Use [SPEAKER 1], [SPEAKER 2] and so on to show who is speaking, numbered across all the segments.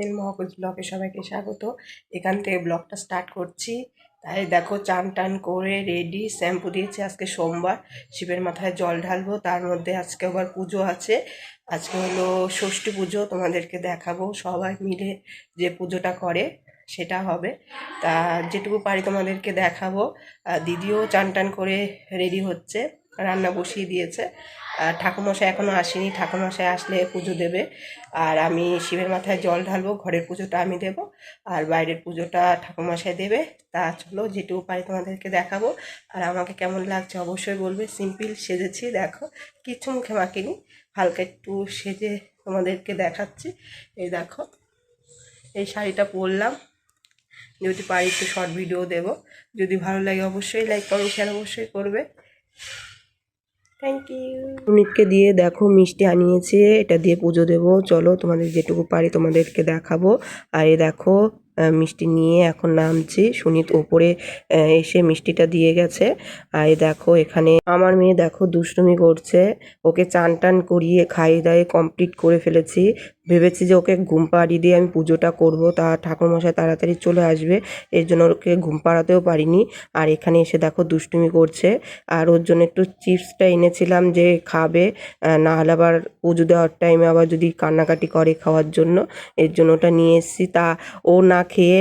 [SPEAKER 1] Channel মহকুজ ব্লগে সবাইকে স্বাগত। এখান থেকে ব্লগটা স্টার্ট করছি। তাই দেখো, চান টান করে রেডি শ্যাম্পু দিয়েছি আজকে সোমবার। শিবের মাথায় জল ঢালবো, তার মধ্যে আজকে আবার পুজো আছে। আজকে হলো ষষ্ঠী পুজো, তোমাদেরকে দেখাবো সবাই মিলে যে পুজোটা করে, সেটা হবে। তা যেটুকু পারি তোমাদেরকে দেখাবো। দিদিও চান টান করে রেডি হচ্ছে। রান্না বসিয়ে দিয়েছে। আর ঠাকুমশাই এখনও আসেনি। ঠাকুমশাই আসলে পুজো দেবে। আর আমি শিবের মাথায় জল ঢালবো, ঘরের পুজোটা আমি দেব। আর বাইরের পুজোটা ঠাকুমশাই দেবে। তা চলো, যেটুকু পারি তোমাদেরকে দেখাবো। আর আমাকে কেমন লাগছে অবশ্যই বলবে। সিম্পল সেজেছি, দেখো। কিচ্ছু মুখে মাখিনি। হালকা একটু সেজে তোমাদেরকে দেখাচ্ছি। এই দেখো, এই শাড়িটা পরলাম। যদি পারি একটু শর্ট ভিডিও দেব। যদি ভালো লাগে অবশ্যই লাইক, কমেন্ট শেয়ার অবশ্যই করবে। থ্যাংক ইউ সুমিতকে দিয়ে দেখো মিষ্টি আনিয়েছে, এটা দিয়ে পুজো দেবো। চলো তোমাদের যেটুকু পারি তোমাদেরকে দেখাবো। আর এ দেখো মিষ্টি নিয়ে এখন নামছি। সুনিত ওপরে এসে মিষ্টিটা দিয়ে গেছে। আর দেখো, এখানে আমার মেয়ে দেখো দুষ্টুমি করছে। ওকে চান টান করিয়ে খাইয়ে দায়ে কমপ্লিট করে ফেলেছি। ভেবেছি যে ওকে ঘুম পাড়িয়ে দিয়ে আমি পুজোটা করব। তা ঠাকুরমশাই তাড়াতাড়ি চলে আসবে। এর জন্য ওকে ঘুম পাড়াতেও পারিনি। আর এখানে এসে দেখো দুষ্টুমি করছে। আর ওর জন্য একটু চিপসটা এনেছিলাম যে খাবে। না হলে আবার পুজো দেওয়ার টাইমে আবার যদি কান্নাকাটি করে খাওয়ার জন্য, এর জন্য ওটা নিয়ে এসেছি। তা ও না খেয়ে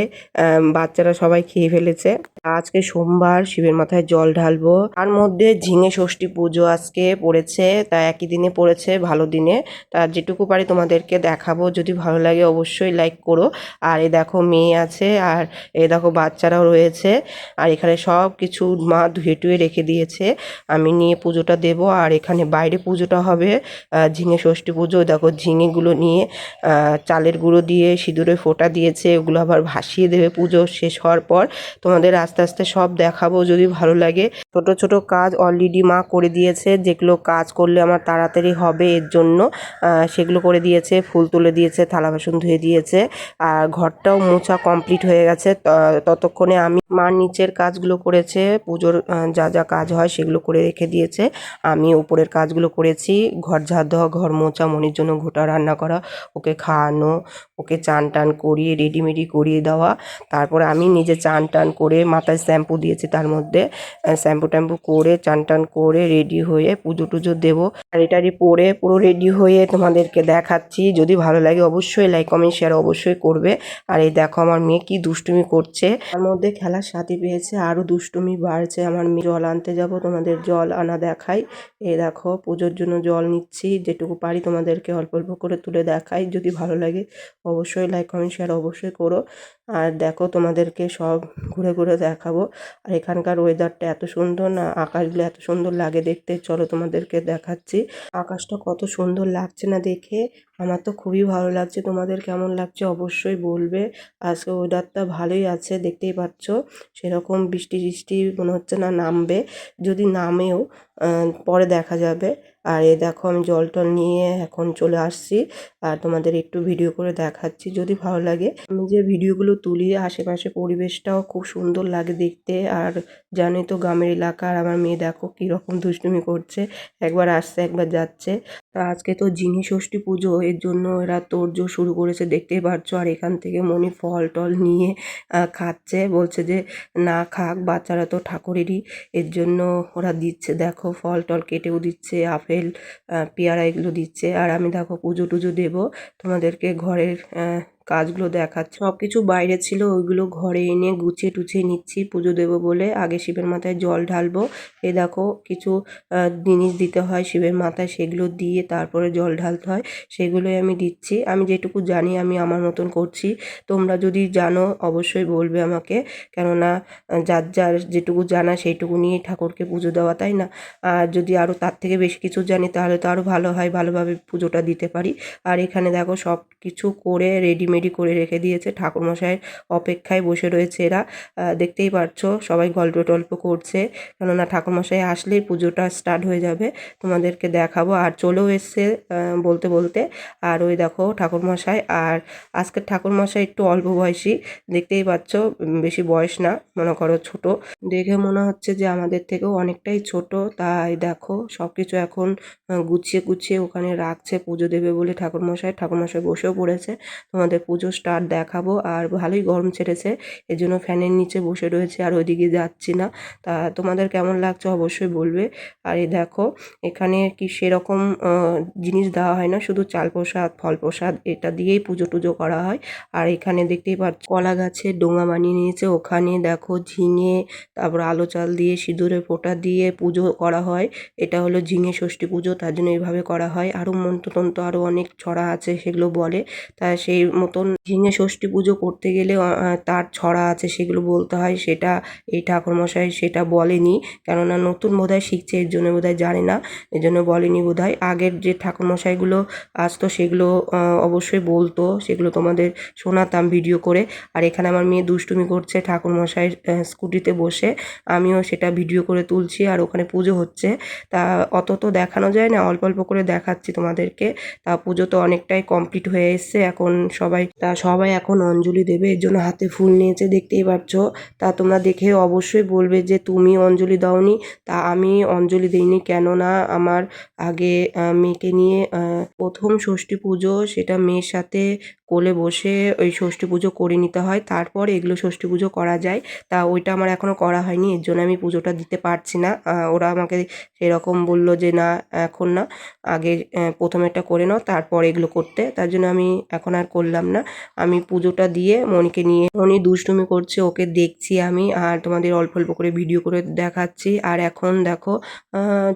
[SPEAKER 1] বাচ্চারা সবাই খেয়ে ফেলেছে। আজকে সোমবার শিবের মাথায় জল ঢালবো। তার মধ্যে ঝিঙে ষষ্ঠী পুজো আজকে পড়েছে, তা একই দিনে পড়েছে, ভালো দিনে। তা যেটুকু পারি তোমাদেরকে দেখাবো, যদি ভালো লাগে অবশ্যই লাইক করো। আর এই দেখো মেয়ে আছে, আর এই দেখো বাচ্চারাও রয়েছে, আর এখানে সব কিছু মা ধুয়ে টুয়ে রেখে দিয়েছে। আমি নিয়ে পুজোটা দেব, আর এখানে বাইরে পুজোটা হবে ঝিঙে ষষ্ঠী পুজো। দেখো ঝিঙেগুলো নিয়ে চালের গুঁড়ো দিয়ে সিঁদুরে ফোঁটা দিয়েছে, ওগুলো আবার ভাসিয়ে দেবে পুজো শেষ হওয়ার পর। তোমাদের আস্তে আস্তে সব দেখাবো যদি ভালো লাগে। ছোট ছোট কাজ অলরেডি মা করে দিয়েছে। যেগুলো কাজ করলে আমার তাড়াতাড়ি হবে এর জন্য। সেগুলো করে দিয়েছে, ফুল তুলে দিয়েছে, থালা বাসন ধুয়ে দিয়েছে। আর ঘরটাও মোছা কমপ্লিট হয়ে গেছে। ততক্ষণে আমি মার নিচের কাজগুলো করেছে। পুজোর যা যা কাজ হয় সেগুলো করে রেখে দিয়েছে। আমি উপরের কাজগুলো করেছি। ঘর ঝাড় দেওয়া, ঘর মোছা, মনির জন্য ঘোটা রান্না করা, ওকে খাওয়ানো, ওকে চান টান করিয়ে রেডিমেডি করিয়ে দেওয়া। তারপরে আমি নিজে চান টান করে মাথায় শ্যাম্পু দিয়েছি তার মধ্যে। শ্যাম্পু ট্যাম্পু করে, চান টান করে রেডি হয়ে পুজো টুজো দেবো। শাড়ি টাড়ি পরে পুরো রেডি হয়ে তোমাদেরকে দেখাচ্ছি। যদি ভালো লাগে অবশ্যই লাইক কমেন্ট শেয়ার অবশ্যই করবে। আর এই দেখো আমার মেয়ে কি দুষ্টুমি করছে। তার মধ্যে খেলার সাথী পেয়েছে আরও দুষ্টুমি বাড়ছে। আমার মেয়ে জল আনতে যাব, তোমাদের জল আনা দেখাই। এই দেখো, পুজোর জন্য জল নিচ্ছি, যেটুকু পারি তোমাদেরকে অল্প অল্প করে তুলে দেখাই। যদি ভালো লাগে অবশ্যই লাইক কমেন্ট শেয়ার অবশ্যই করো। আর দেখো তোমাদেরকে সব ঘুরে ঘুরে দেখাবো। আর এখানকার ওয়েদারটা এত সুন্দর না, আকাশগুলো এত সুন্দর লাগে দেখতে। চলো তোমাদেরকে দেখাচ্ছি। আকাশটা কত সুন্দর লাগছে না দেখে। আমার তো খুবই ভালো লাগছে। তোমাদের কেমন লাগছে অবশ্যই বলবে। আজকে ওয়েদারটা ভালোই আছে, দেখতেই পাচ্ছ। সেরকম বৃষ্টি টিষ্টি মনে হচ্ছে না নামবে। যদি নামেও পরে দেখা যাবে। আর এ দেখো আমি জল টল নিয়ে এখন চলে আসছি আর তোমাদের একটু ভিডিও করে দেখাচ্ছি। যদি ভালো লাগে, আমি যে ভিডিওগুলো তুলি, আশেপাশে পরিবেশটাও খুব সুন্দর লাগে দেখতে। আর জানোই তো গ্রামের এলাকা, আর আমার মেয়ে দেখো কীরকম দুষ্টুমি করছে, একবার আসছে, একবার যাচ্ছে। তা আজকে তো জিনি ষষ্ঠী পুজো, এর জন্য এরা তোড়জোড় শুরু করেছে, দেখতেই পারছ। আর এখান থেকে মনি ফল টল নিয়ে খাচ্ছে, বলছে যে না খাক, বাচ্চারা তো ঠাকুরেরই, এর জন্য ওরা দিচ্ছে। দেখো ফল টল কেটেও দিচ্ছে আপেল আহ, পেয়ারা এগুলো দিচ্ছে। আর আমি দেখো পুজো টুজো দেবো। তোমাদেরকে ঘরের কাজগুলো দেখাচ্ছি। সব কিছু বাইরে ছিল, ওইগুলো ঘরে এনে গুছিয়ে টুছিয়ে নিচ্ছি পুজো দেবো বলে। আগে শিবের মাথায় জল ঢালবো। এ দেখো কিছু জিনিস দিতে হয় শিবের মাথায়, সেগুলো দিয়ে তারপরে জল ঢালতে হয়, সেগুলোই আমি দিচ্ছি। আমি যেটুকু জানি আমি আমার মতন করছি। তোমরা যদি জানো অবশ্যই বলবে আমাকে। কেননা যার যার যেটুকু জানা সেইটুকু নিয়ে ঠাকুরকে পুজো দেওয়া, তাই না? আর যদি আরও তার থেকে বেশি কিছু জানি, তাহলে তো আরও ভালো হয় ভালোভাবে পুজোটা দিতে পারি। আর এখানে দেখো সব কিছু করে রেডিমেডি করে রেখে দিয়েছে। ঠাকুরমশাইয়ের অপেক্ষায় বসে রয়েছে এরা। দেখতেই পারছ সবাই গল্প টল্প করছে। কেননা ঠাকুরমশাই আসলেই পুজোটা স্টার্ট হয়ে যাবে। তোমাদেরকে দেখাবো। আর চলেও এসছে বলতে বলতে। আর ওই দেখো ঠাকুরমশাই, আর আজকের ঠাকুরমশাই একটু অল্প বয়সী। দেখতেই পাচ্ছ বেশি বয়স না, মনে করো ছোট। দেখে মনে হচ্ছে যে আমাদের থেকেও অনেকটাই ছোট। তাই দেখো সব কিছু এখন গুছিয়ে গুছিয়ে ওখানে রাখছে, পুজো দেবে বলে ঠাকুরমশাই। ঠাকুরমশাই বসেও পড়েছে। তোমাদের পুজো স্টার্ট দেখাবো। আর ভালোই গরম ছেড়েছে এর জন্য ফ্যানের নিচে বসে রয়েছে আর ওইদিকে যাচ্ছি না। তা তোমাদের কেমন লাগছে অবশ্যই বলবে। আর এই দেখো, এখানে কি সেরকম জিনিস দেওয়া হয় না, শুধু চাল প্রসাদ, ফল প্রসাদ, এটা দিয়েই পুজো টুজো করা হয়। আর এখানে দেখতেই পাচ্ছ, কলা গাছের ডোঙা বানিয়ে নিয়েছে। ওখানে দেখো ঝিঙে, তারপর আলো চাল দিয়ে সিঁদুরের ফোঁটা দিয়ে পুজো করা হয়। এটা হলো ঝিঙে ষষ্ঠী পুজো, তার জন্য এইভাবে করা হয়। আরও মন্ত্রতন্ত্র আরও অনেক ছড়া আছে, সেগুলো বলে। তা সেই মতন ঝিঙে ষষ্ঠী পুজো করতে গেলে তার ছড়া আছে সেগুলো বলতে হয়, সেটা এই ঠাকুরমশাই সেটা বলেনি। কেননা নতুন বোধহয় শিখছে, এর জন্য বোধহয় জানে না, এর জন্য বলেনি বোধহয়। আগের যে ঠাকুরমশাইগুলো আসতো, সেগুলো অবশ্যই বলতো, সেগুলো তোমাদের শোনাতাম ভিডিও করে। আর এখানে আমার মেয়ে দুষ্টুমি করছে ঠাকুরমশাইয়ের স্কুটিতে বসে। আমিও সেটা ভিডিও করে তুলছি, আর ওখানে পুজো হচ্ছে। তা অত তো দেখানো যায় না, অল্প অল্প করে দেখাচ্ছি তোমাদেরকে। তা পুজো তো অনেকটাই কমপ্লিট হয়ে এসছে, এখন সবাই তা সবাই এখন অঞ্জলি দেবে, এর জন্য হাতে ফুল নিয়েছে, দেখতেই পাচ্ছ। তা তোমরা দেখে অবশ্যই বলবে যে তুমি অঞ্জলি দাওনি। তা আমি অঞ্জলি দিইনি, কেননা আমার আগে মেয়েকে নিয়ে প্রথম ষষ্ঠী পুজো সেটা মেয়ের সাথে কোলে বসে ওই ষষ্ঠী পুজো করে নিতে হয়। তারপর এগুলো ষষ্ঠী পুজো করা যায়। তা ওইটা আমার এখনও করা হয়নি, এর জন্য আমি পুজোটা দিতে পারছি না। ওরা আমাকে সেরকম বলল যে না, এখন না, আগে প্রথমেরটা করে নাও, তারপর এগুলো করতে। তার জন্য আমি এখন আর করলাম না। আমি পুজোটা দিয়ে মনিকে নিয়ে মনি দুষ্টুমি করছে, ওকে দেখছি আমি আর তোমাদের অল্প অল্প করে ভিডিও করে দেখাচ্ছি। আর এখন দেখো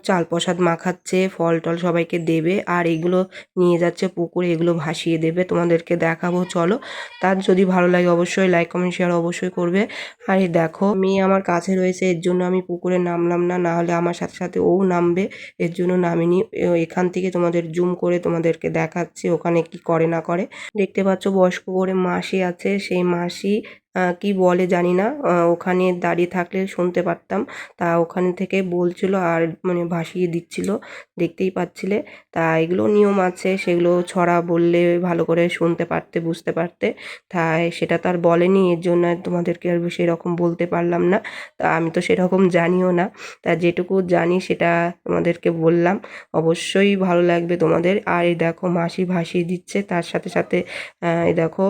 [SPEAKER 1] চাল প্রসাদ মাখাচ্ছে ফল টল সবাইকে দেবে আর এগুলো নিয়ে যাচ্ছে পুকুরে, এগুলো ভাসিয়ে দেবে, তোমাদেরকে দেখাবো, চলো। তার যদি ভালো লাগে অবশ্যই লাইক কমেন্ট শেয়ার অবশ্যই করবে। আর এই দেখো, মেয়ে আমার কাছে রয়েছে, এর জন্য আমি পুকুরে নামলাম না না হলে আমার সাথে সাথে ও নামবে, এর জন্য নামিনি। এখান থেকে তোমাদের জুম করে তোমাদেরকে দেখাচ্ছি, ওখানে কি করে না করে। দেখতে পাচ্ছ বয়স্ক করে মাসি আছে সেই মাসি কি বলে জানি না। ওখানে দাঁড়িয়ে থাকলে শুনতে পারতাম। তা ওখানে থেকে বলছিল আর মানে ভাসিয়ে দিচ্ছিল, দেখতেই পাচ্ছিলে। তা এগুলো নিয়ম আছে, সেগুলো ছড়া বললে ভালো করে শুনতে পারতে, বুঝতে পারতে। তাই সেটা তো আর বলেনি, এর জন্য তোমাদেরকে আর সেরকম বলতে পারলাম না। তা আমি তো সেরকম জানিও না। তা যেটুকু জানি সেটা তোমাদেরকে বললাম। অবশ্যই ভালো লাগবে তোমাদের। আর এই দেখো মাসি ভাসিয়ে দিচ্ছে, তার সাথে সাথে এই দেখো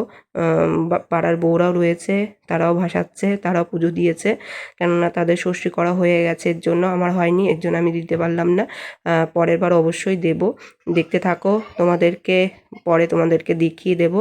[SPEAKER 1] পাড়ার বউরাও রয়েছে। তারাও ভাসাচ্ছে, তারাও পুজো দিয়েছে। কেননা তাদের ষষ্ঠী করা হয়ে গেছে, এর জন্য আমার হয়নি, এর জন্য আমি দিতে পারলাম না। পরের বার অবশ্যই দেব। দেখতে থাকো, তোমাদেরকে পরে তোমাদেরকে দেখিয়ে দেব।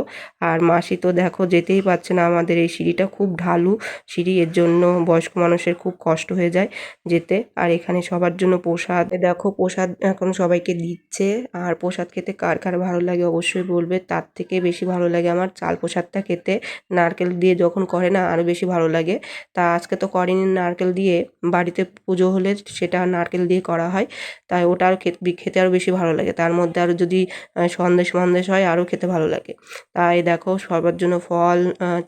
[SPEAKER 1] আর মাসি তো দেখো যেতেই পারছে না, আমাদের এই সিঁড়িটা খুব ঢালু সিঁড়ি, এর জন্য বয়স্ক মানুষের খুব কষ্ট হয়ে যায় যেতে। আর এখানে সবার জন্য প্রসাদ দেখো প্রসাদ এখন সবাইকে দিচ্ছে। আর প্রসাদ খেতে কার কার ভালো লাগে অবশ্যই বলবে, তার থেকে বেশি ভালো লাগে আমার চাল প্রসাদটা খেতে। নারকেল দিয়ে যখন করে না আরও বেশি ভালো লাগে। তা আজকে তো করেনি নারকেল দিয়ে বাড়িতে পুজো হলে সেটা নারকেল দিয়ে করা হয়। তাই ওটা আরও খেতে আরও বেশি ভালো লাগে। তার মধ্যে আরও যদি সন্দেশ মন্দেশ হয় আরও খেতে ভালো লাগে। তাই দেখো সবার জন্য ফল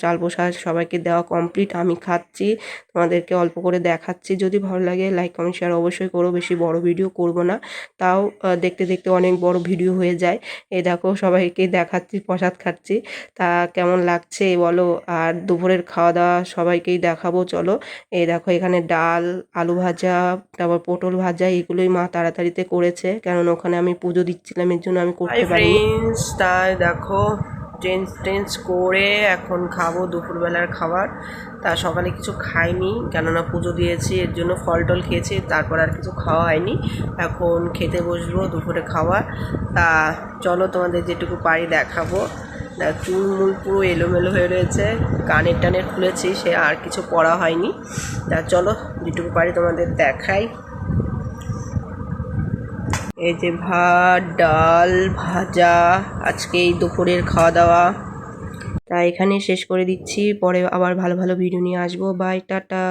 [SPEAKER 1] চাল প্রসাদ সবাইকে দেওয়া কমপ্লিট আমি খাচ্ছি, তোমাদেরকে অল্প করে দেখাচ্ছি। যদি ভালো লাগে লাইক কমেন্ট শেয়ার অবশ্যই করো। বেশি বড় ভিডিও করব না। তাও দেখতে দেখতে অনেক বড় ভিডিও হয়ে যায়। এই দেখো সবাইকে দেখাচ্ছি, প্রসাদ খাচ্ছি। তা কেমন লাগছে বলো? আর দুপুরের খাওয়া দাওয়া সবাইকেই দেখাবো চলো। এই দেখো এখানে ডাল আলু ভাজা তারপর পটল ভাজা এগুলোই মা তাড়াতাড়িতে করেছে। কেননা ওখানে আমি পুজো দিচ্ছিলাম এর জন্য আমি করতে পারি তাই দেখো চেঞ্জ টেঞ্জ করে এখন খাব দুপুরবেলার খাবার। তা সকালে কিছু খাইনি কেননা পুজো দিয়েছি এর জন্য ফল টল খেয়েছি তারপর আর কিছু খাওয়া হয়নি। এখন খেতে বসবো দুপুরে খাবার তা চলো তোমাদের যেটুকু পারি দেখাবো। চুল মুল পুরো এলোমেলো হয়ে রয়েছে, কানের টানের খুলেছি, সে আর কিছু পড়া হয়নি। তা চলো, যেটুকু পারি তোমাদের দেখাই। এই যে ভাত, ডাল, ভাজা, আজকে এই দুপুরের খাওয়া দাওয়া তা এখানে শেষ করে দিচ্ছি, পরে আবার ভালো ভালো ভিডিও নিয়ে আসব। Bye, tata.